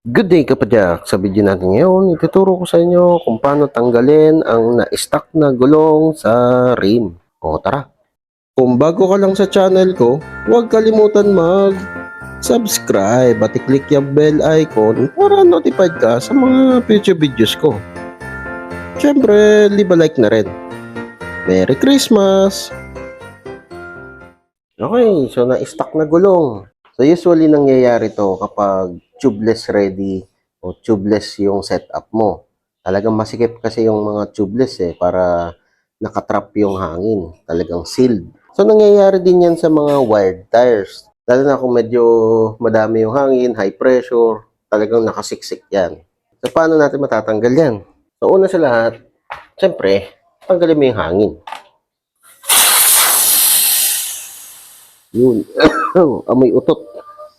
Good day kapadyak! Sa video natin ngayon, ituturo ko sa inyo kung paano tanggalin ang na-stuck na gulong sa rim. O tara! Kung bago ka lang sa channel ko, huwag kalimutan mag subscribe at i-click yung bell icon para notified ka sa mga future videos ko. Siyempre, leave a like na rin. Merry Christmas! Okay, so na-stuck na gulong. So usually nangyayari to kapag tubeless ready o tubeless yung setup mo. Talagang masikip kasi yung mga tubeless eh para nakatrap yung hangin. Talagang sealed. So nangyayari din yan sa mga wired tires. Lalo na kung medyo madami yung hangin, high pressure, talagang nakasiksik yan. So paano natin matatanggal yan? So una sa lahat, syempre, tanggalin mo yung hangin. Yun. Amoy utot.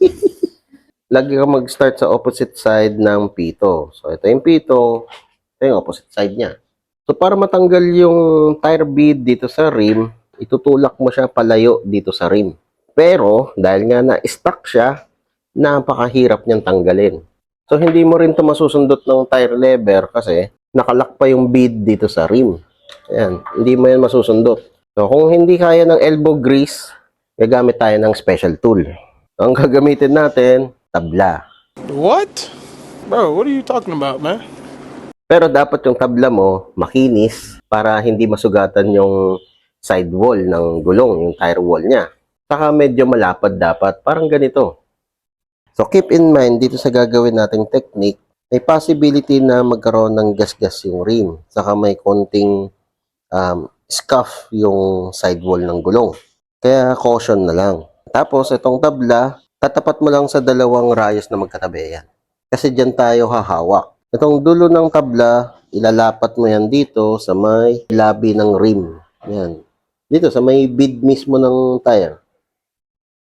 Lagi ka mag-start sa opposite side ng pito. So, ito yung pito. Ito yung opposite side niya. So, para matanggal yung tire bead dito sa rim, itutulak mo siya palayo dito sa rim. Pero, dahil nga na-stuck siya, napakahirap niyang tanggalin. So, hindi mo rin ito masusundot ng tire lever kasi nakalak pa yung bead dito sa rim. Ayan, hindi mo yan masusundot. So, kung hindi kaya ng elbow grease, gagamit tayo ng special tool. Ang gagamitin natin, tabla. What? Bro, what are you talking about, man? Pero dapat yung tabla mo makinis para hindi masugatan yung side wall ng gulong, yung tire wall niya. Saka medyo malapad dapat, parang ganito. So keep in mind dito sa gagawin nating technique, may possibility na magkaroon ng gas-gas yung rim. Saka may konting um, scuff yung side wall ng gulong. Kaya caution na lang. Tapos itong tabla, tatapat mo lang sa dalawang rayos na magkatabi yan. Kasi dyan tayo hahawak. Itong dulo ng tabla, ilalapat mo yan dito sa may labi ng rim. Yan. Dito, sa may bead mismo ng tire.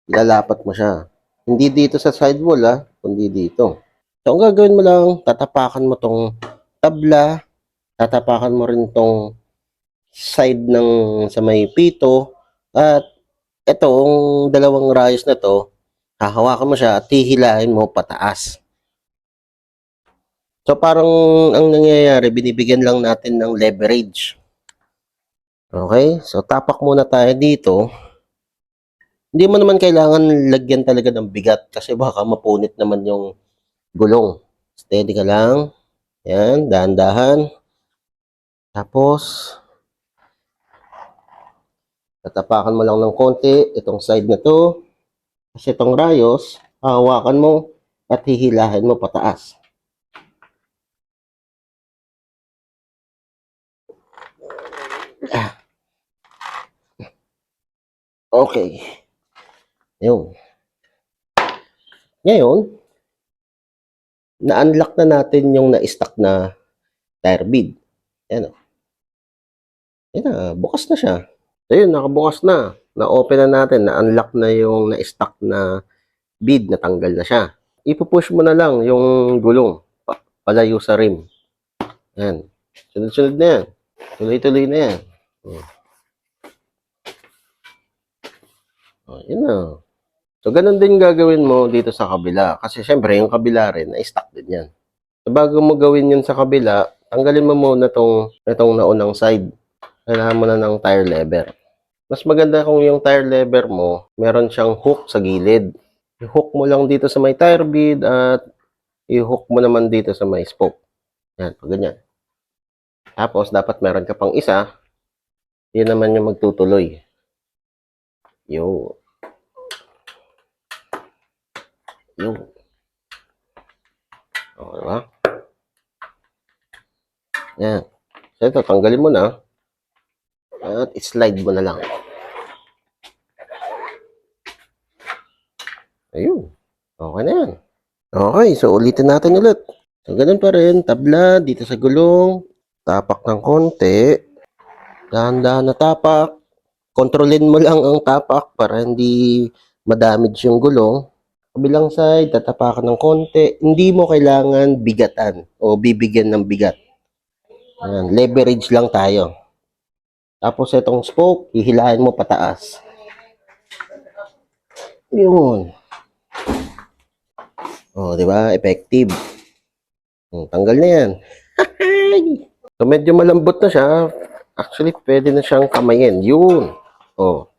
Ilalapat mo siya. Hindi dito sa sidewall, ha, kundi dito. So, ang gagawin mo lang, tatapakan mo tong tabla, tatapakan mo rin tong side ng sa may pito, at itong dalawang rayos na to, hahawakan mo siya at hihilahin mo pataas. So parang ang nangyayari, binibigyan lang natin ng leverage. Okay? So tapak muna tayo dito. Hindi mo naman kailangan lagyan talaga ng bigat kasi baka mapunit naman yung gulong. Steady ka lang. Yan, dahan-dahan. Tapos, tatapakan mo lang ng konti itong side na to. Kasi itong rayos, hahawakan mo at hihilahin mo pataas. Okay. Yun. Ngayon, na-unlock na natin yung na-stuck na tire bead. Yan o. Yan na, bukas na siya. Ayun, nakabukas na. Na-open na natin, na-unlock na yung na-stuck na bead, natanggal na siya. Ipupush mo na lang yung gulong pa- palayo sa rim. Yan. Sunod-sunod na yan. Tuloy-tuloy na yan. Hmm. Oh, yun na. So, ganun din gagawin mo dito sa kabila. Kasi syempre, yung kabila rin, na-stuck din yan. So, bago mo gawin yun sa kabila, tanggalin mo muna tong, itong naunang side. Kailangan mo na ng tire lever. Mas maganda kung yung tire lever mo, meron siyang hook sa gilid. I-hook mo lang dito sa may tire bead at i-hook mo naman dito sa may spoke. Yan, ganyan. Tapos, dapat meron ka pang isa. Yun naman yung magtutuloy. Yo. Yo. O, diba? Yan. So, ito, tanggalin mo na. At slide mo na lang. Ayun. Okay na yan. Okay, so ulitin natin ulit. So, ganun pa rin. Tabla dito sa gulong. Tapak ng konti. Dahan-dahan na tapak. Kontrolin mo lang ang tapak para hindi madamage yung gulong. Kabilang side, tatapakan ng konti. Hindi mo kailangan bigatan o bibigyan ng bigat. Ayan, leverage lang tayo. Tapos itong spoke, hihilahin mo pataas. Yun. Oh, di ba? Effective. Hmm, tanggal na yan. so, medyo malambot na siya. Actually, pwede na siyang kamayin. Yun. Oh.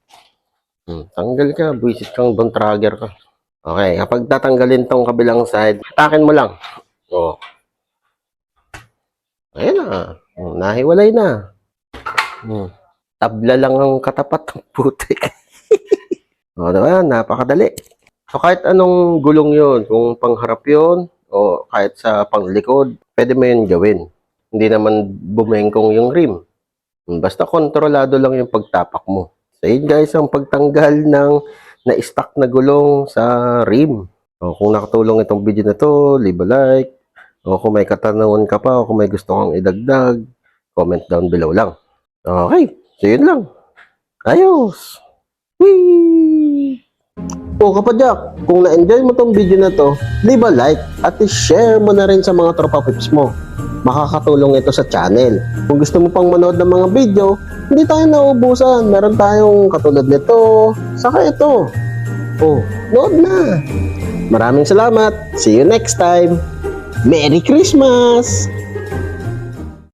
Hmm, tanggal ka. Buisit kang bone trigger ka. Okay, kapag tatanggalin tong kabilang side, takin mo lang. Oh. Ayan na. Hmm, nahiwalay na. Hmm. Tabla lang ang katapat ng putik. o, diba? Napakadali. So, kahit anong gulong yun, kung pangharap yun, o kahit sa panglikod, pwede mo yun gawin. Hindi naman bumengkong yung rim. Basta kontrolado lang yung pagtapak mo. So, yun guys, ang pagtanggal ng na-stuck na gulong sa rim. O, kung nakatulong itong video na to, leave a like. O kung may katanungan ka pa, o kung may gusto kang idagdag, comment down below lang. Okay, so yun lang. Ayos! Whee! O kapadyak, kung na-enjoy mo tong video na to, leave a like at i-share mo na rin sa mga tropa pips mo. Makakatulong ito sa channel. Kung gusto mo pang manood ng mga video, hindi tayo naubusan. Meron tayong katulad nito, saka ito. Oh, nood na! Maraming salamat. See you next time. Merry Christmas!